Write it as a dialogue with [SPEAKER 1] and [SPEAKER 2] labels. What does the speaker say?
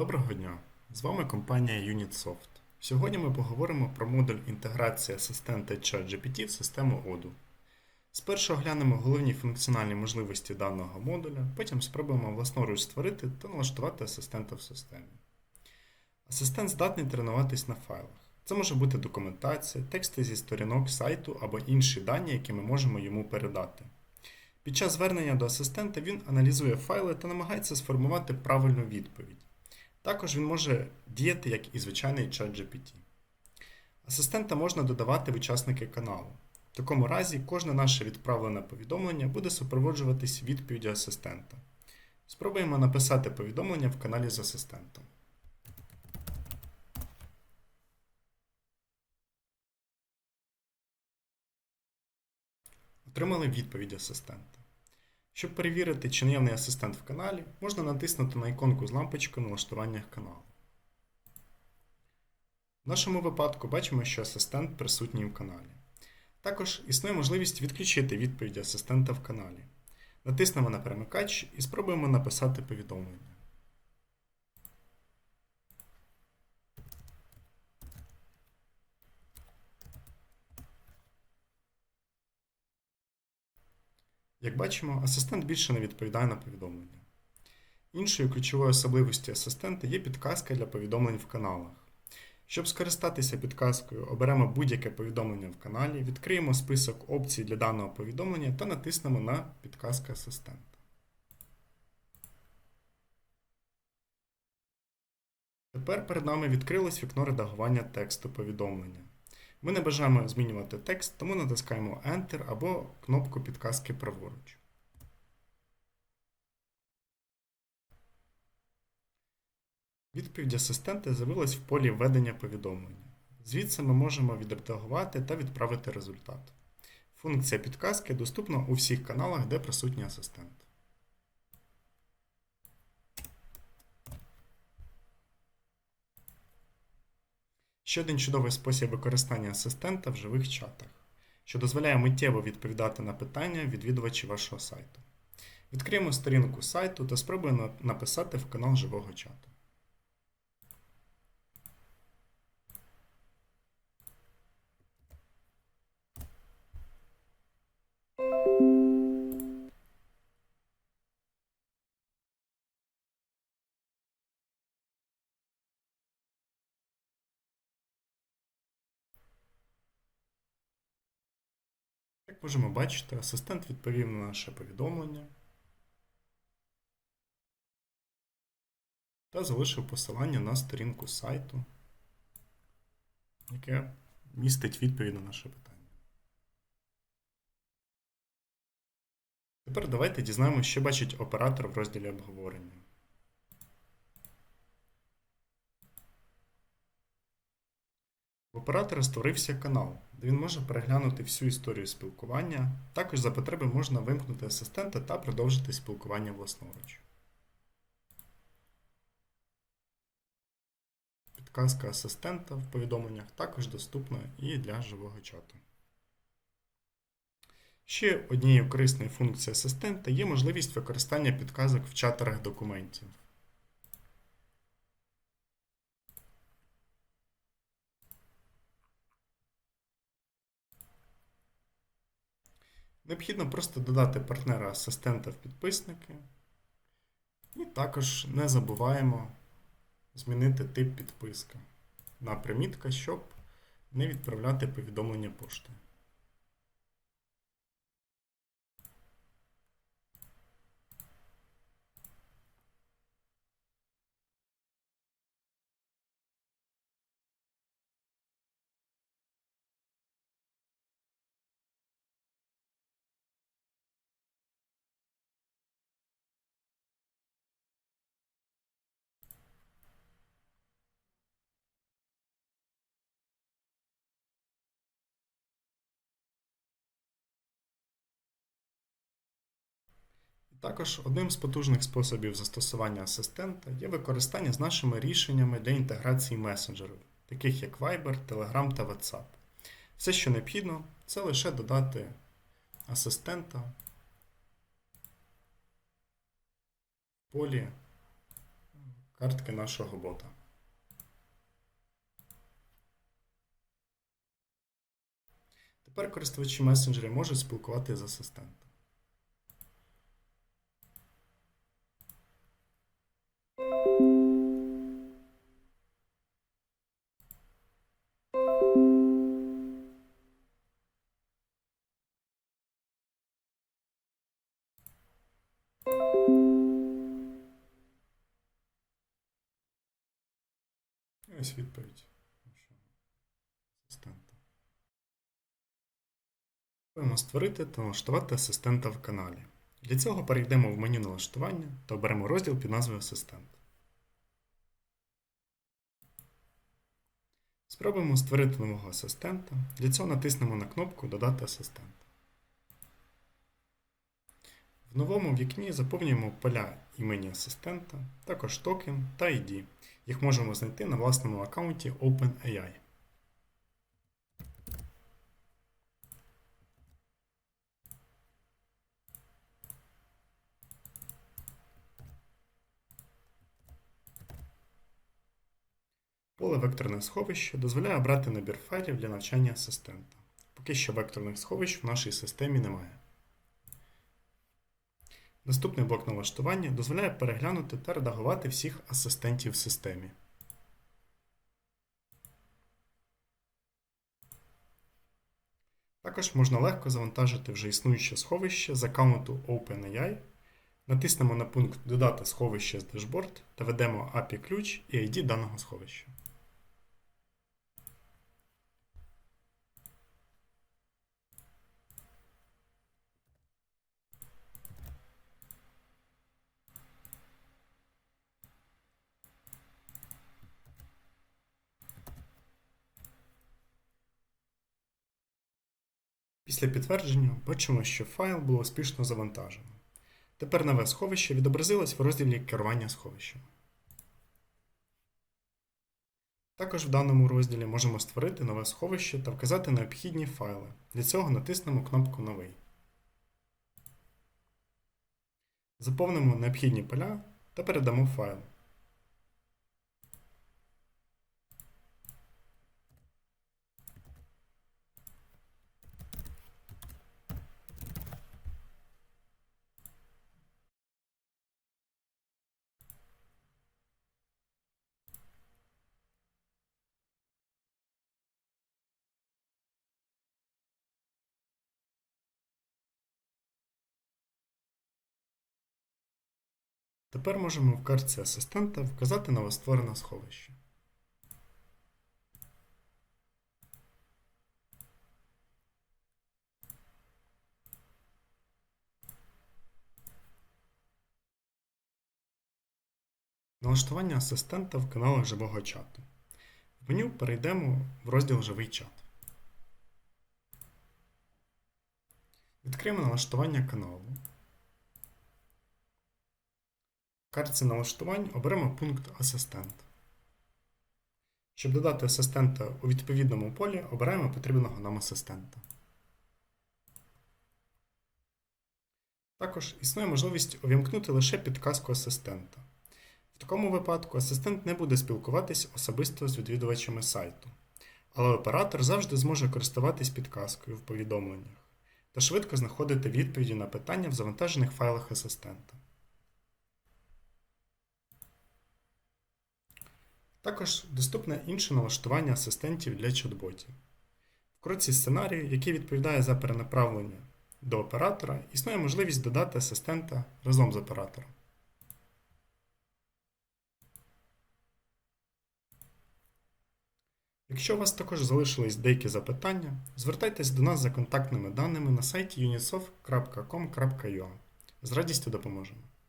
[SPEAKER 1] Доброго дня! З вами компанія Unitsoft. Сьогодні ми поговоримо про модуль інтеграції асистента ChatGPT в систему ODU. Спершу оглянемо головні функціональні можливості даного модуля, потім спробуємо власноруч створити та налаштувати асистента в системі. Асистент здатний тренуватись на файлах. Це може бути документація, тексти зі сторінок сайту або інші дані, які ми можемо йому передати. Під час звернення до асистента він аналізує файли та намагається сформувати правильну відповідь. Також він може діяти як і звичайний чат GPT. Асистента можна додавати в учасники каналу. В такому разі кожне наше відправлене повідомлення буде супроводжуватись відповіддю асистента. Спробуємо написати повідомлення в каналі з асистентом. Отримали відповідь асистента. Щоб перевірити, чи наявний асистент в каналі, можна натиснути на іконку з лампочкою на налаштуваннях каналу. В нашому випадку бачимо, що асистент присутній в каналі. Також існує можливість відключити відповідь асистента в каналі. Натиснемо на перемикач і спробуємо написати повідомлення. Як бачимо, асистент більше не відповідає на повідомлення. Іншою ключовою особливістю асистента є підказка для повідомлень в каналах. Щоб скористатися підказкою, оберемо будь-яке повідомлення в каналі, відкриємо список опцій для даного повідомлення та натиснемо на підказка асистента. Тепер перед нами відкрилось вікно редагування тексту повідомлення. Ми не бажаємо змінювати текст, тому натискаємо Enter або кнопку підказки праворуч. Відповідь асистента з'явилась в полі введення повідомлення. Звідси ми можемо відредагувати та відправити результат. Функція підказки доступна у всіх каналах, де присутній асистент. Ще один чудовий спосіб використання асистента в живих чатах, що дозволяє миттєво відповідати на питання відвідувачів вашого сайту. Відкриємо сторінку сайту та спробуємо написати в канал живого чату. Можемо бачити, асистент відповів на наше повідомлення та залишив посилання на сторінку сайту, яке містить відповідь на наше питання. Тепер давайте дізнаємося, що бачить оператор в розділі обговорення. Оператора створився канал, де він може переглянути всю історію спілкування. Також за потреби можна вимкнути асистента та продовжити спілкування власноруч. Підказка асистента в повідомленнях також доступна і для живого чату. Ще однією корисною функцією асистента є можливість використання підказок в чатерах документів. Необхідно просто додати партнера асистента в підписники. І також не забуваємо змінити тип підписки на примітка, щоб не відправляти повідомлення поштою. Також одним з потужних способів застосування асистента є використання з нашими рішеннями для інтеграції месенджерів, таких як Viber, Telegram та WhatsApp. Все, що необхідно, це лише додати асистента в полі картки нашого бота. Тепер користувачі месенджерів можуть спілкуватися з асистентом. Ось відповідь асистента. Спробуємо створити та налаштувати асистента в каналі. Для цього перейдемо в меню налаштування та оберемо розділ під назвою Асистент. Спробуємо створити нового асистента. Для цього натиснемо на кнопку Додати асистента. В новому вікні заповнюємо поля імені асистента, також токен та ID. Їх можемо знайти на власному аккаунті OpenAI. Поле векторне сховище дозволяє обрати набір файлів для навчання асистента. Поки що векторних сховищ в нашій системі немає. Наступний блок налаштування дозволяє переглянути та редагувати всіх асистентів в системі. Також можна легко завантажити вже існуюче сховище з аккаунту OpenAI. Натиснемо на пункт Додати сховище з дашборд та введемо API ключ і ID даного сховища. Після підтвердження бачимо, що файл було успішно завантажено. Тепер нове сховище відобразилось в розділі керування сховищем. Також в даному розділі можемо створити нове сховище та вказати необхідні файли. Для цього натиснемо кнопку Новий. Заповнимо необхідні поля та передамо файл. Тепер можемо в картці асистента вказати новостворене сховище. Налаштування асистента в каналах живого чату. В меню перейдемо в розділ Живий чат. Відкриємо налаштування каналу. В картці налаштувань оберемо пункт Асистент. Щоб додати асистента у відповідному полі, обираємо потрібного нам асистента. Також існує можливість увімкнути лише підказку асистента. В такому випадку асистент не буде спілкуватись особисто з відвідувачами сайту, але оператор завжди зможе користуватись підказкою в повідомленнях та швидко знаходити відповіді на питання в завантажених файлах асистента. Також доступне інше налаштування асистентів для чат-ботів. В кроці сценарію, який відповідає за перенаправлення до оператора, існує можливість додати асистента разом з оператором. Якщо у вас також залишились деякі запитання, звертайтесь до нас за контактними даними на сайті unisoft.com.ua. З радістю допоможемо.